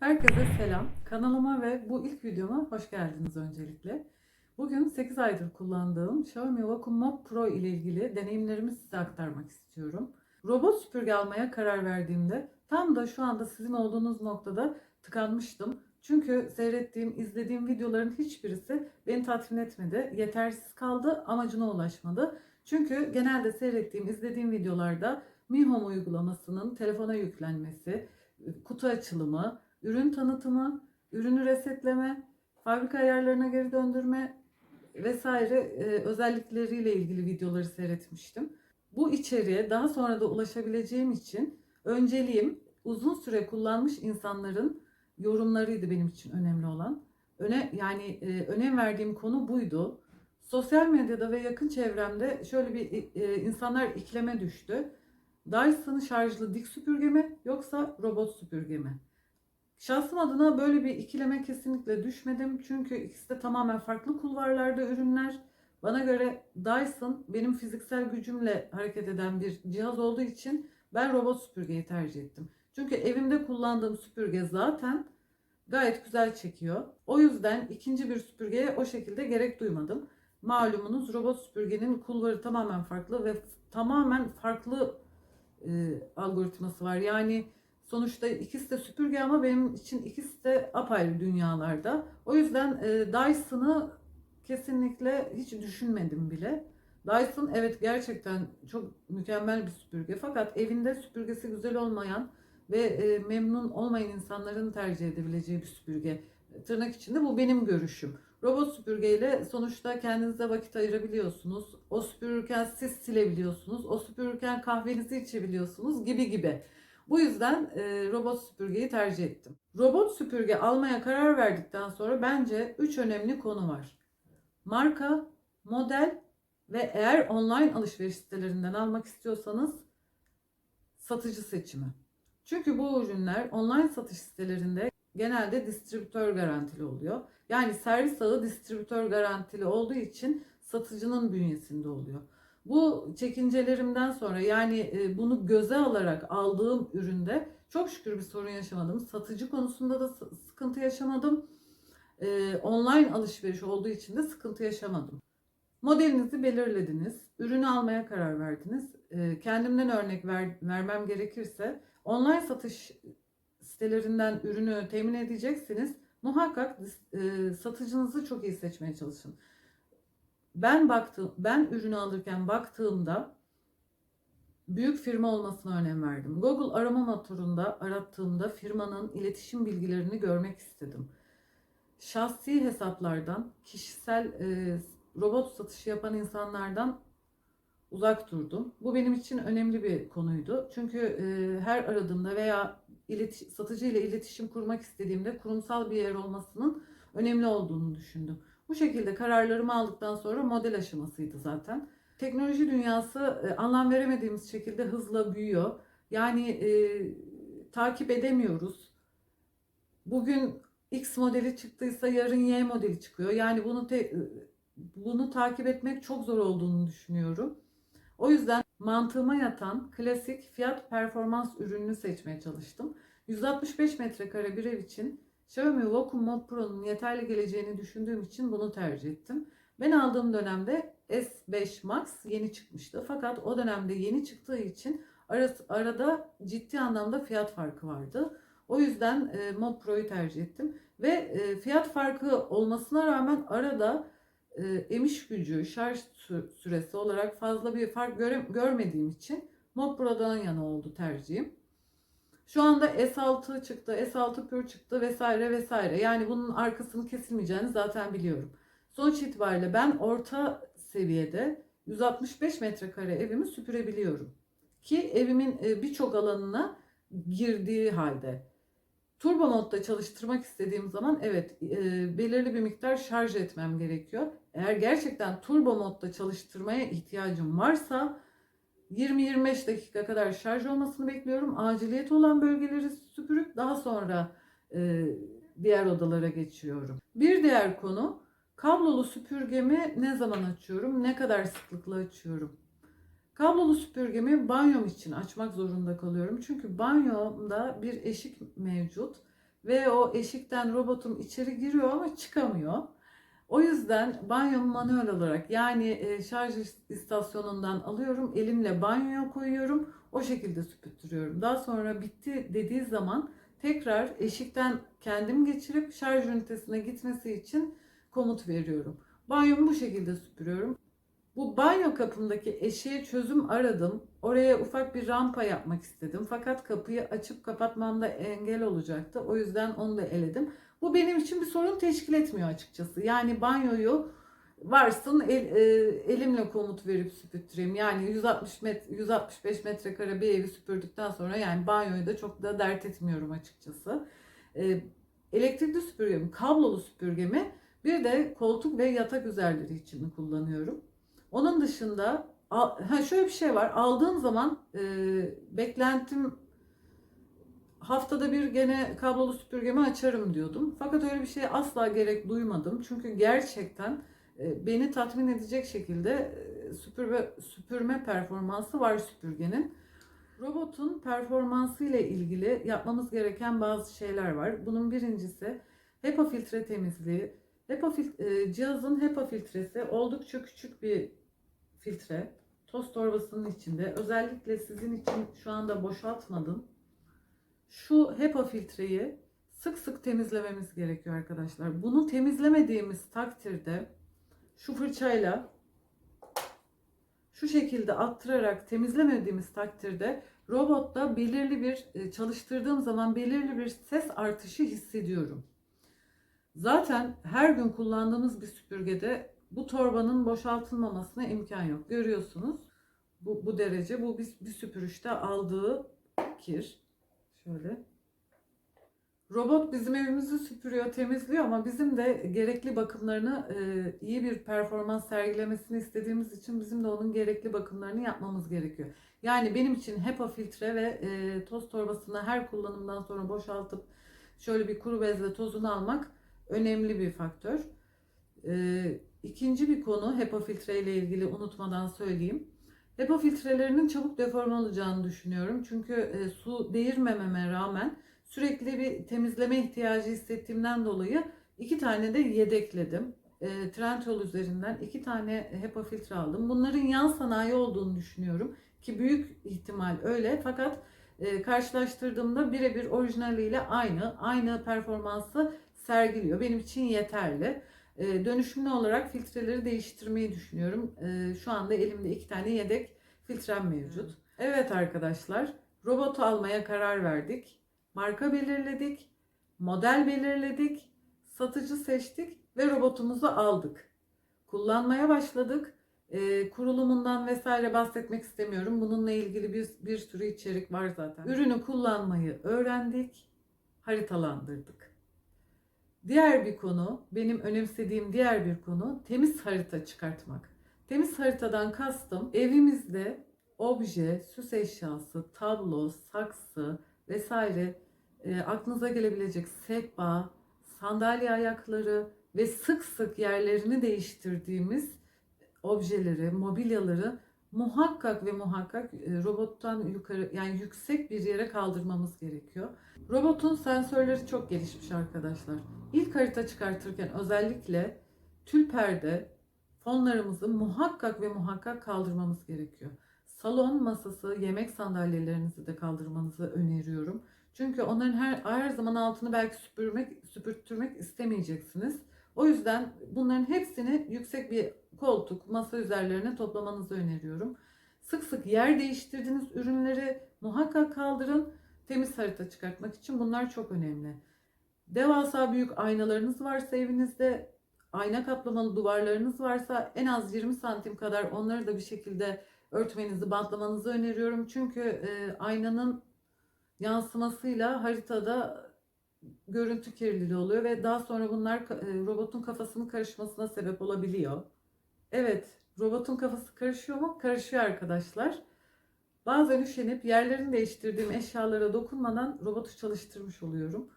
Herkese selam. Kanalıma ve bu ilk videoma hoş geldiniz öncelikle. Bugün 8 aydır kullandığım Xiaomi Vacuum Mop Pro ile ilgili deneyimlerimi size aktarmak istiyorum. Robot süpürge almaya karar verdiğimde tam da şu anda sizin olduğunuz noktada tıkanmıştım. Çünkü seyrettiğim, izlediğim videoların hiçbirisi beni tatmin etmedi. Yetersiz kaldı, amacına ulaşmadı. Çünkü genelde seyrettiğim, izlediğim videolarda Mi Home uygulamasının telefona yüklenmesi, kutu açılımı, ürün tanıtımı, ürünü resetleme, fabrika ayarlarına geri döndürme vesaire e, özellikleriyle ilgili videoları seyretmiştim. Bu içeriğe daha sonra da ulaşabileceğim için önceliğim uzun süre kullanmış insanların yorumlarıydı benim için önemli olan. Öne yani e, önem verdiğim konu buydu. Sosyal medyada ve yakın çevremde şöyle bir e, insanlar ikileme düştü. Dyson şarjlı dik süpürge mi yoksa robot süpürge mi? Şahsım adına böyle bir ikileme kesinlikle düşmedim. Çünkü ikisi de tamamen farklı kulvarlarda ürünler. Bana göre Dyson benim fiziksel gücümle hareket eden bir cihaz olduğu için ben robot süpürgeyi tercih ettim. Çünkü evimde kullandığım süpürge zaten gayet güzel çekiyor. O yüzden ikinci bir süpürgeye o şekilde gerek duymadım. Malumunuz robot süpürgenin kulvarı tamamen farklı ve tamamen farklı e, algoritması var. Yani sonuçta ikisi de süpürge ama benim için ikisi de apayrı dünyalarda. O yüzden e, Dyson'ı kesinlikle hiç düşünmedim bile. Dyson evet gerçekten çok mükemmel bir süpürge fakat evinde süpürgesi güzel olmayan ve e, memnun olmayan insanların tercih edebileceği bir süpürge. Tırnak içinde bu benim görüşüm. Robot süpürgeyle sonuçta kendinize vakit ayırabiliyorsunuz. O süpürürken siz silebiliyorsunuz. O süpürürken kahvenizi içebiliyorsunuz gibi gibi. Bu yüzden e, robot süpürgeyi tercih ettim. Robot süpürge almaya karar verdikten sonra bence 3 önemli konu var. Marka, model ve eğer online alışveriş sitelerinden almak istiyorsanız satıcı seçimi. Çünkü bu ürünler online satış sitelerinde genelde distribütör garantili oluyor. Yani servis ağı distribütör garantili olduğu için satıcının bünyesinde oluyor. Bu çekincelerimden sonra yani e, bunu göze alarak aldığım üründe çok şükür bir sorun yaşamadım. Satıcı konusunda da sıkıntı yaşamadım. E, online alışveriş olduğu için de sıkıntı yaşamadım. Modelinizi belirlediniz, ürünü almaya karar verdiniz. E, kendimden örnek ver, vermem gerekirse online satış sitelerinden ürünü temin edeceksiniz. Muhakkak satıcınızı çok iyi seçmeye çalışın ben baktım ben ürünü alırken baktığımda büyük firma olmasına önem verdim. Google arama motorunda arattığımda firmanın iletişim bilgilerini görmek istedim. Şahsi hesaplardan, kişisel e, robot satışı yapan insanlardan uzak durdum. Bu benim için önemli bir konuydu. Çünkü e, her aradığımda veya ileti, satıcı ile iletişim kurmak istediğimde kurumsal bir yer olmasının önemli olduğunu düşündüm. Bu şekilde kararlarımı aldıktan sonra model aşamasıydı zaten. Teknoloji dünyası e, anlam veremediğimiz şekilde hızla büyüyor. Yani e, takip edemiyoruz. Bugün X modeli çıktıysa yarın Y modeli çıkıyor. Yani bunu te, e, bunu takip etmek çok zor olduğunu düşünüyorum. O yüzden mantığıma yatan klasik fiyat performans ürününü seçmeye çalıştım. 165 metrekare bir ev için Xiaomi Vacuum Mod Pro'nun yeterli geleceğini düşündüğüm için bunu tercih ettim. Ben aldığım dönemde S5 Max yeni çıkmıştı. Fakat o dönemde yeni çıktığı için arada ciddi anlamda fiyat farkı vardı. O yüzden e, Mod Pro'yu tercih ettim. Ve e, fiyat farkı olmasına rağmen arada e, emiş gücü, şarj süresi olarak fazla bir fark görmediğim için Mod Pro'dan yana oldu tercihim. Şu anda S6 çıktı, S6 Pure çıktı vesaire vesaire. Yani bunun arkasını kesilmeyeceğini zaten biliyorum. Sonuç itibariyle ben orta seviyede 165 metrekare evimi süpürebiliyorum. Ki evimin e, birçok alanına girdiği halde. Turbo modda çalıştırmak istediğim zaman evet e, belirli bir miktar şarj etmem gerekiyor. Eğer gerçekten turbo modda çalıştırmaya ihtiyacım varsa 20-25 dakika kadar şarj olmasını bekliyorum. Aciliyet olan bölgeleri süpürüp daha sonra e, diğer odalara geçiyorum. Bir diğer konu kablolu süpürgemi ne zaman açıyorum, ne kadar sıklıkla açıyorum. Kablolu süpürgemi banyom için açmak zorunda kalıyorum. Çünkü banyomda bir eşik mevcut ve o eşikten robotum içeri giriyor ama çıkamıyor. O yüzden banyomu manuel olarak yani e, şarj istasyonundan alıyorum, elimle banyoya koyuyorum, o şekilde süpürtüyorum. Daha sonra bitti dediği zaman tekrar eşikten kendim geçirip şarj ünitesine gitmesi için komut veriyorum. Banyomu bu şekilde süpürüyorum. Bu banyo kapımdaki eşiğe çözüm aradım. Oraya ufak bir rampa yapmak istedim. Fakat kapıyı açıp kapatmamda engel olacaktı. O yüzden onu da eledim. Bu benim için bir sorun teşkil etmiyor açıkçası. Yani banyoyu varsın el, e, elimle komut verip süpürtüreyim. Yani 160 met 165 metrekare bir evi süpürdükten sonra yani banyoyu da çok da dert etmiyorum açıkçası. E, elektrikli süpürgemi, kablolu süpürgemi bir de koltuk ve yatak üzerleri için kullanıyorum. Onun dışında ha şöyle bir şey var. Aldığım zaman e, beklentim haftada bir gene kablolu süpürgemi açarım diyordum. Fakat öyle bir şeye asla gerek duymadım. Çünkü gerçekten e, beni tatmin edecek şekilde e, süpürme, süpürme performansı var süpürgenin. Robotun performansı ile ilgili yapmamız gereken bazı şeyler var. Bunun birincisi HEPA filtre temizliği. HEPA fil- e, cihazın HEPA filtresi oldukça küçük bir filtre. Toz torbasının içinde. Özellikle sizin için şu anda boşaltmadım. Şu HEPA filtreyi sık sık temizlememiz gerekiyor arkadaşlar. Bunu temizlemediğimiz takdirde şu fırçayla şu şekilde attırarak temizlemediğimiz takdirde robotta belirli bir e, çalıştırdığım zaman belirli bir ses artışı hissediyorum. Zaten her gün kullandığımız bir süpürgede bu torbanın boşaltılmamasına imkan yok. Görüyorsunuz bu, bu derece bu bir, bir süpürüşte aldığı kir. Şöyle. Robot bizim evimizi süpürüyor, temizliyor ama bizim de gerekli bakımlarını e, iyi bir performans sergilemesini istediğimiz için bizim de onun gerekli bakımlarını yapmamız gerekiyor. Yani benim için HEPA filtre ve e, toz torbasını her kullanımdan sonra boşaltıp şöyle bir kuru bezle tozunu almak önemli bir faktör. E, ikinci bir konu HEPA filtre ile ilgili unutmadan söyleyeyim. HEPA filtrelerinin çabuk deforme olacağını düşünüyorum. Çünkü e, su değirmememe rağmen sürekli bir temizleme ihtiyacı hissettiğimden dolayı iki tane de yedekledim. E, üzerinden iki tane HEPA filtre aldım. Bunların yan sanayi olduğunu düşünüyorum ki büyük ihtimal öyle. Fakat e, karşılaştırdığımda birebir orijinaliyle aynı, aynı performansı sergiliyor. Benim için yeterli. E, dönüşümlü olarak filtreleri değiştirmeyi düşünüyorum. E, şu anda elimde iki tane yedek filtrem mevcut. Evet arkadaşlar, robotu almaya karar verdik. Marka belirledik, model belirledik, satıcı seçtik ve robotumuzu aldık. Kullanmaya başladık. E, kurulumundan vesaire bahsetmek istemiyorum. Bununla ilgili bir, bir sürü içerik var zaten. Ürünü kullanmayı öğrendik, haritalandırdık. Diğer bir konu, benim önemsediğim diğer bir konu temiz harita çıkartmak. Temiz haritadan kastım evimizde obje, süs eşyası, tablo, saksı vesaire e, aklınıza gelebilecek sehpa, sandalye ayakları ve sık sık yerlerini değiştirdiğimiz objeleri, mobilyaları muhakkak ve muhakkak e, robottan yukarı yani yüksek bir yere kaldırmamız gerekiyor. Robotun sensörleri çok gelişmiş arkadaşlar. İlk harita çıkartırken özellikle tül perde fonlarımızı muhakkak ve muhakkak kaldırmamız gerekiyor. Salon masası, yemek sandalyelerinizi de kaldırmanızı öneriyorum. Çünkü onların her, her zaman altını belki süpürmek, süpürtürmek istemeyeceksiniz. O yüzden bunların hepsini yüksek bir koltuk, masa üzerlerine toplamanızı öneriyorum. Sık sık yer değiştirdiğiniz ürünleri muhakkak kaldırın. Temiz harita çıkartmak için bunlar çok önemli. Devasa büyük aynalarınız varsa evinizde, ayna kaplamalı duvarlarınız varsa en az 20 santim kadar onları da bir şekilde örtmenizi, bantlamanızı öneriyorum. Çünkü e, aynanın yansımasıyla haritada görüntü kirliliği oluyor ve daha sonra bunlar e, robotun kafasının karışmasına sebep olabiliyor. Evet, robotun kafası karışıyor mu? Karışıyor arkadaşlar. Bazen üşenip yerlerini değiştirdiğim eşyalara dokunmadan robotu çalıştırmış oluyorum.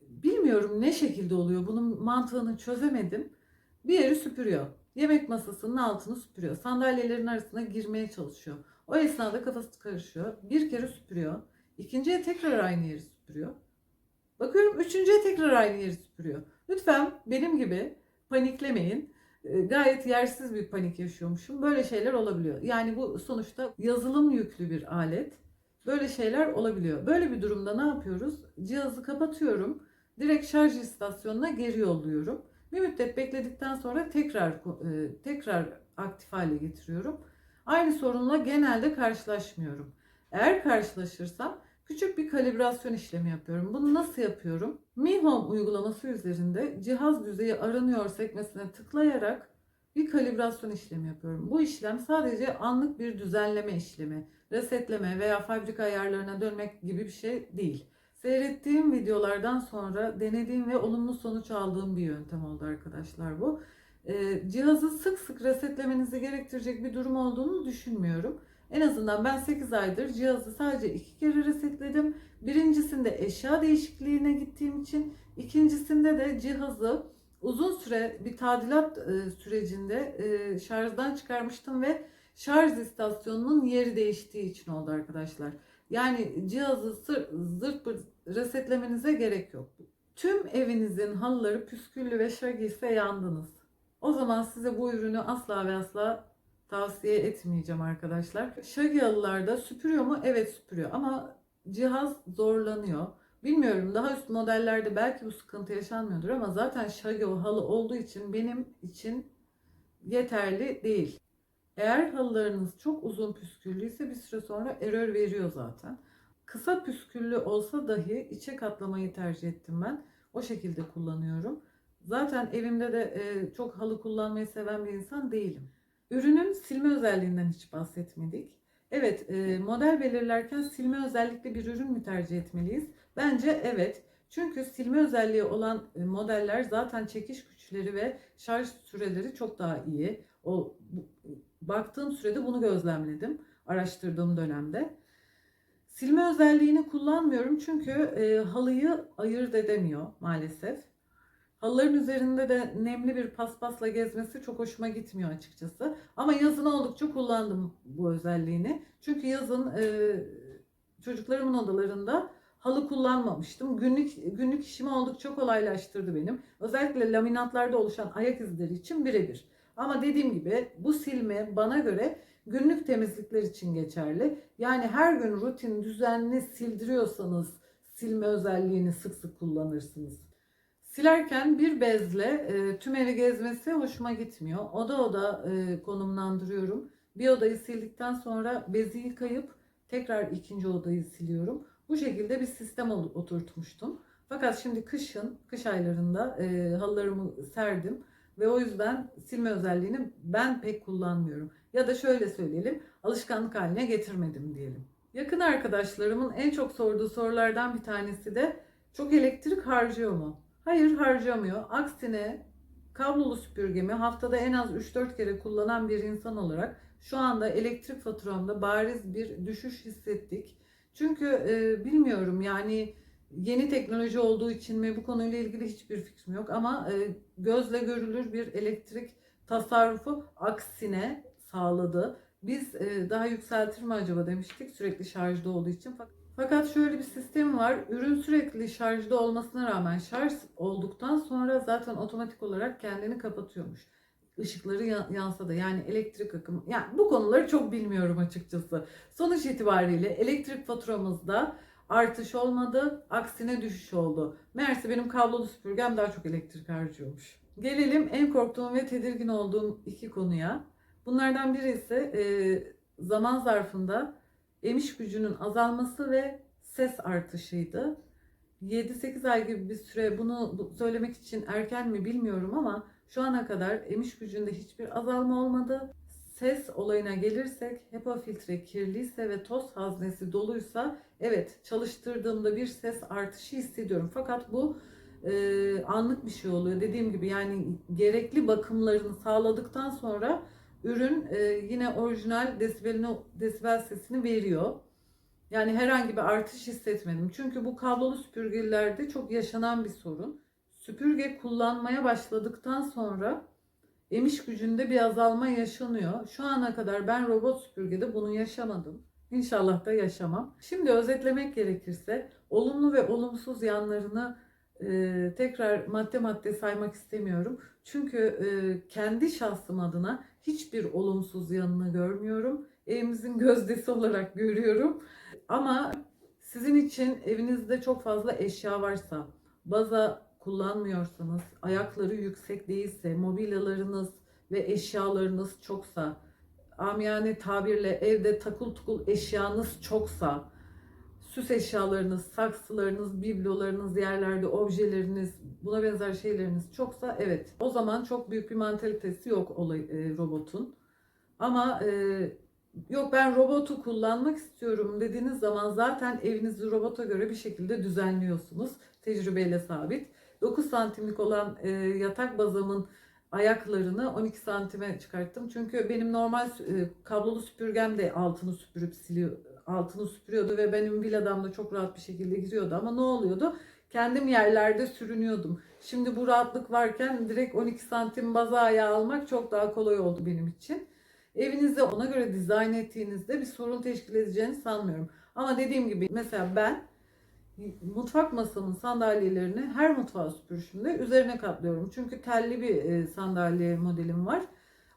Bilmiyorum ne şekilde oluyor. Bunun mantığını çözemedim. Bir yeri süpürüyor. Yemek masasının altını süpürüyor. Sandalyelerin arasına girmeye çalışıyor. O esnada kafası karışıyor. Bir kere süpürüyor. İkinciye tekrar aynı yeri süpürüyor. Bakıyorum üçüncüye tekrar aynı yeri süpürüyor. Lütfen benim gibi paniklemeyin. E, Gayet yersiz bir panik yaşıyormuşum. Böyle şeyler olabiliyor. Yani bu sonuçta yazılım yüklü bir alet. Böyle şeyler olabiliyor. Böyle bir durumda ne yapıyoruz? Cihazı kapatıyorum. Direkt şarj istasyonuna geri yolluyorum. Bir müddet bekledikten sonra tekrar e, tekrar aktif hale getiriyorum. Aynı sorunla genelde karşılaşmıyorum. Eğer karşılaşırsam küçük bir kalibrasyon işlemi yapıyorum. Bunu nasıl yapıyorum? Mi Home uygulaması üzerinde cihaz düzeyi aranıyor sekmesine tıklayarak bir kalibrasyon işlemi yapıyorum. Bu işlem sadece anlık bir düzenleme işlemi, resetleme veya fabrika ayarlarına dönmek gibi bir şey değil. Seyrettiğim videolardan sonra denediğim ve olumlu sonuç aldığım bir yöntem oldu arkadaşlar bu. Ee, cihazı sık sık resetlemenizi gerektirecek bir durum olduğunu düşünmüyorum. En azından ben 8 aydır cihazı sadece iki kere resetledim. Birincisinde eşya değişikliğine gittiğim için, ikincisinde de cihazı uzun süre bir tadilat e, sürecinde e, şarjdan çıkarmıştım ve şarj istasyonunun yeri değiştiği için oldu arkadaşlar. Yani cihazı sır, zırt pırt resetlemenize gerek yok. Tüm evinizin halıları püsküllü ve şagi ise yandınız. O zaman size bu ürünü asla ve asla tavsiye etmeyeceğim arkadaşlar. Şagi halılarda süpürüyor mu? Evet süpürüyor ama cihaz zorlanıyor. Bilmiyorum daha üst modellerde belki bu sıkıntı yaşanmıyordur ama zaten Shaggy halı olduğu için benim için yeterli değil. Eğer halılarınız çok uzun püsküllüyse bir süre sonra error veriyor zaten. Kısa püsküllü olsa dahi içe katlamayı tercih ettim ben. O şekilde kullanıyorum. Zaten evimde de e, çok halı kullanmayı seven bir insan değilim. Ürünün silme özelliğinden hiç bahsetmedik. Evet, e, model belirlerken silme özellikli bir ürün mü tercih etmeliyiz? Bence evet. Çünkü silme özelliği olan e, modeller zaten çekiş güçleri ve şarj süreleri çok daha iyi. O baktığım sürede bunu gözlemledim araştırdığım dönemde. Silme özelliğini kullanmıyorum çünkü e, halıyı ayırt edemiyor maalesef. Halıların üzerinde de nemli bir paspasla gezmesi çok hoşuma gitmiyor açıkçası. Ama yazın oldukça kullandım bu özelliğini. Çünkü yazın e, çocuklarımın odalarında halı kullanmamıştım. Günlük günlük işimi oldukça kolaylaştırdı benim. Özellikle laminatlarda oluşan ayak izleri için birebir. Ama dediğim gibi bu silme bana göre günlük temizlikler için geçerli. Yani her gün rutin düzenli sildiriyorsanız silme özelliğini sık sık kullanırsınız. Silerken bir bezle e, tüm evi gezmesi hoşuma gitmiyor. Oda oda e, konumlandırıyorum. Bir odayı sildikten sonra bezi yıkayıp tekrar ikinci odayı siliyorum. Bu şekilde bir sistem oturtmuştum. Fakat şimdi kışın, kış aylarında e, halılarımı serdim ve o yüzden silme özelliğini ben pek kullanmıyorum. Ya da şöyle söyleyelim, alışkanlık haline getirmedim diyelim. Yakın arkadaşlarımın en çok sorduğu sorulardan bir tanesi de çok elektrik harcıyor mu? Hayır harcamıyor. Aksine kablolu süpürgemi haftada en az 3-4 kere kullanan bir insan olarak şu anda elektrik faturamda bariz bir düşüş hissettik. Çünkü e, bilmiyorum yani yeni teknoloji olduğu için mi bu konuyla ilgili hiçbir fikrim yok ama e, gözle görülür bir elektrik tasarrufu aksine sağladı. Biz e, daha yükseltir mi acaba demiştik sürekli şarjda olduğu için. Fak- Fakat şöyle bir sistem var. Ürün sürekli şarjda olmasına rağmen şarj olduktan sonra zaten otomatik olarak kendini kapatıyormuş. Işıkları ya- yansa da yani elektrik akımı. Yani bu konuları çok bilmiyorum açıkçası. Sonuç itibariyle elektrik faturamızda artış olmadı, aksine düşüş oldu. Meğerse benim kablolu süpürgem daha çok elektrik harcıyormuş. Gelelim en korktuğum ve tedirgin olduğum iki konuya. Bunlardan biri ise zaman zarfında emiş gücünün azalması ve ses artışıydı. 7-8 ay gibi bir süre bunu bu- söylemek için erken mi bilmiyorum ama şu ana kadar emiş gücünde hiçbir azalma olmadı. Ses olayına gelirsek HEPA filtre kirliyse ve toz haznesi doluysa evet çalıştırdığımda bir ses artışı hissediyorum. Fakat bu e, anlık bir şey oluyor. Dediğim gibi yani gerekli bakımlarını sağladıktan sonra ürün e, yine orijinal desibelini, desibel sesini veriyor. Yani herhangi bir artış hissetmedim. Çünkü bu kablolu süpürgelerde çok yaşanan bir sorun. Süpürge kullanmaya başladıktan sonra emiş gücünde bir azalma yaşanıyor. Şu ana kadar ben robot süpürgede bunu yaşamadım. İnşallah da yaşamam. Şimdi özetlemek gerekirse olumlu ve olumsuz yanlarını e, tekrar madde madde saymak istemiyorum. Çünkü e, kendi şahsım adına hiçbir olumsuz yanını görmüyorum. Evimizin gözdesi olarak görüyorum. Ama sizin için evinizde çok fazla eşya varsa, baza kullanmıyorsanız, ayakları yüksek değilse, mobilyalarınız ve eşyalarınız çoksa, amiyane tabirle evde takıl tukul eşyanız çoksa, süs eşyalarınız, saksılarınız, biblolarınız, yerlerde objeleriniz, buna benzer şeyleriniz çoksa evet o zaman çok büyük bir mantalitesi yok olay, e, robotun. Ama e, yok ben robotu kullanmak istiyorum dediğiniz zaman zaten evinizi robota göre bir şekilde düzenliyorsunuz. Tecrübeyle sabit. 9 santimlik olan e, yatak bazamın ayaklarını 12 santime çıkarttım. Çünkü benim normal e, kablolu süpürgem de altını süpürüp siliyor, altını süpürüyordu ve benim villadamda çok rahat bir şekilde giriyordu. Ama ne oluyordu? Kendim yerlerde sürünüyordum. Şimdi bu rahatlık varken direkt 12 santim baza ayağı almak çok daha kolay oldu benim için. Evinizi ona göre dizayn ettiğinizde bir sorun teşkil edeceğini sanmıyorum. Ama dediğim gibi mesela ben mutfak masamın sandalyelerini her mutfağa süpürüşümde üzerine katlıyorum. Çünkü telli bir e, sandalye modelim var.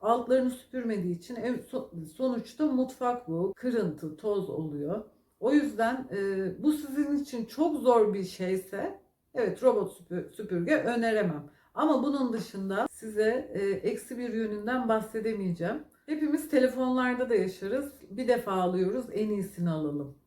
Altlarını süpürmediği için ev, so- sonuçta mutfak bu. Kırıntı, toz oluyor. O yüzden e, bu sizin için çok zor bir şeyse evet robot süpür- süpürge öneremem. Ama bunun dışında size e, eksi bir yönünden bahsedemeyeceğim. Hepimiz telefonlarda da yaşarız. Bir defa alıyoruz, en iyisini alalım.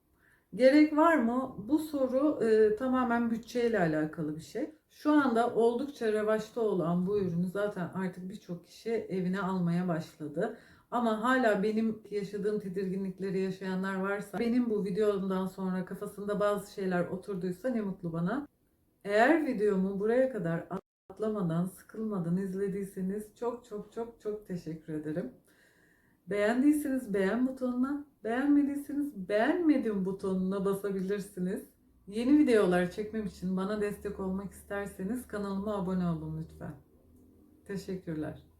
Gerek var mı? Bu soru e, tamamen bütçeyle alakalı bir şey. Şu anda oldukça revaçta olan bu ürünü zaten artık birçok kişi evine almaya başladı. Ama hala benim yaşadığım tedirginlikleri yaşayanlar varsa, benim bu videomdan sonra kafasında bazı şeyler oturduysa ne mutlu bana. Eğer videomu buraya kadar atlamadan, sıkılmadan izlediyseniz çok çok çok çok teşekkür ederim. Beğendiyseniz beğen butonuna, beğenmediyseniz beğenmedim butonuna basabilirsiniz. Yeni videolar çekmem için bana destek olmak isterseniz kanalıma abone olun lütfen. Teşekkürler.